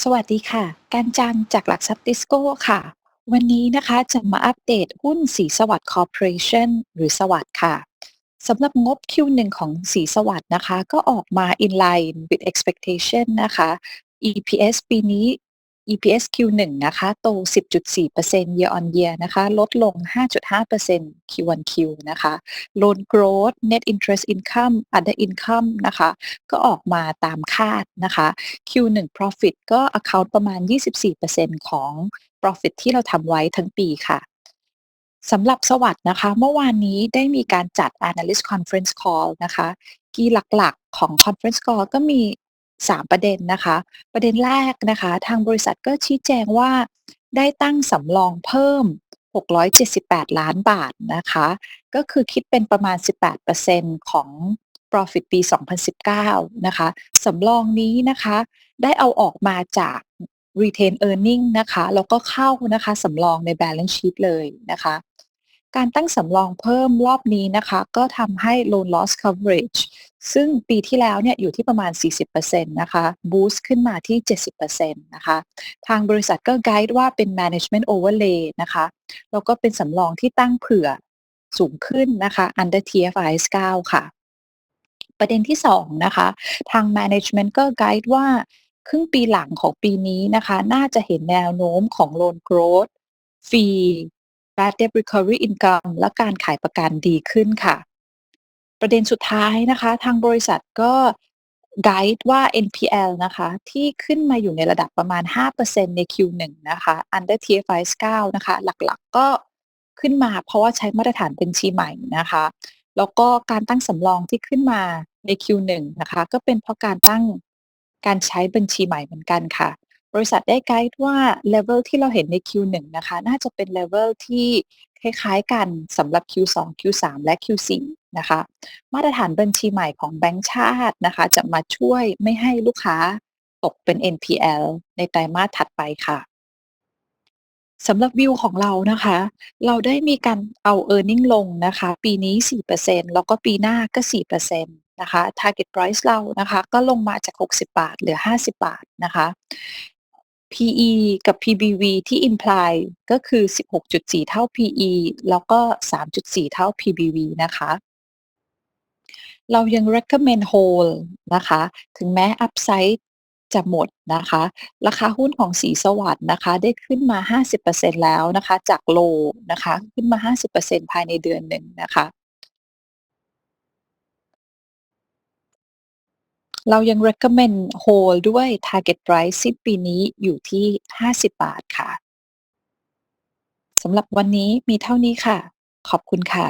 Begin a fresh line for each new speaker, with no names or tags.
สวัสดีค่ะ การจันจากหลักทรัพย์ดิสโก้ค่ะ วันนี้นะคะจะมาอัปเดตหุ้นสีสวัสดิ์คอร์ปอเรชั่นหรือสวัสดิ์ค่ะสำหรับงบ Q1 ของสีสวัสดิ์นะคะ ก็ออกมา in line with expectation นะคะ EPS ปีนี้ EPS Q1 นะคะโต 10.4% year on year นะคะลดลง 5.5% Q on Q นะคะ Loan growth Net interest income Other income นะคะ ก็ออกมาตามคาดนะคะ Q1 profit ก็ account ประมาณ 24%ของ profit ที่เราทำไว้ทั้งปีค่ะสำหรับสวัสด์นะคะ เมื่อวานนี้ได้มีการจัด analyst conference call นะคะ ที่หลักๆของ conference call ก็มี 3 ประเด็นนะคะ ประเด็นแรกนะคะ ทางบริษัทก็ชี้แจงว่าได้ตั้งสำรองเพิ่ม 678 ล้านบาทนะคะ ก็คือคิดเป็นประมาณ 18%ของ profit ปี 2019 นะคะ สำรองนี้นะคะ ได้เอาออกมาจาก retain earning นะคะ แล้วก็เข้านะคะสำรองใน balance sheet เลยนะคะ การตั้งสำรองเพิ่มรอบนี้นะคะ ก็ทำให้ loan loss coverage ซึ่งปีที่แล้วเนี่ยอยู่ที่ประมาณ 40%นะคะ boost ขึ้นมาที่ 70%นะคะทางบริษัทก็ไกด์ว่าเป็น management overlay นะคะแล้วก็เป็นสำรองที่ตั้งเผื่อสูงขึ้นนะคะ under TFIS 9 ค่ะ ประเด็นที่ 2 นะคะ ทาง management ก็ไกด์ว่า ครึ่งปีหลังของปีนี้นะคะ น่าจะเห็นแนวโน้มของ loan growth ฟรี bad debt recovery income และการขายประกันดีขึ้นค่ะ ประเด็นสุดท้ายนะคะ ทางบริษัทก็ไกด์ว่า NPL นะคะ ที่ขึ้นมาอยู่ในระดับประมาณ 5%ใน Q1 นะคะ under TFIS 9นะคะ หลักๆก็ขึ้นมาเพราะว่าใช้มาตรฐานบัญชีใหม่นะคะ แล้วก็การตั้งสำรองที่ขึ้นมาใน Q1 นะคะ ก็เป็นเพราะการตั้งการใช้บัญชีใหม่เหมือนกันค่ะ บริษัทได้ไกด์ว่า level ที่เราเห็นใน Q1 นะคะ น่าจะเป็น level ที่คล้ายๆกันสำหรับ Q2 Q3 และ Q4 นะคะ มาตรฐานบัญชีใหม่ของแบงก์ชาตินะคะ จะมาช่วยไม่ให้ลูกค้าตกเป็น NPL ในไตรมาสถัดไปค่ะสำหรับวิวของเรานะคะ เราได้มีการเอา earning ลงนะคะ ปีนี้ 4%แล้วก็ปีหน้าก็ 4%นะคะ target price เรานะคะ ก็ลงมาจาก 60 บาท เหลือ 50 บาทนะคะ PE กับ PBV ที่ imply ก็คือ 16.4 เท่า PE แล้วก็ 3.4 เท่า PBV นะคะ เรายัง recommend hold นะคะ ถึงแม้ upside จะหมดนะคะ ราคาหุ้นของสีสวัสด์นะคะ ได้ขึ้นมา 50%แล้วนะคะ จาก low นะคะ ขึ้นมา 50%ภายในเดือนหนึ่งนะคะ เรายัง recommend hold ด้วย target price สิ้นปีนี้อยู่ที่ 50 บาทค่ะสำหรับวันนี้มีเท่านี้ค่ะ ขอบคุณค่ะ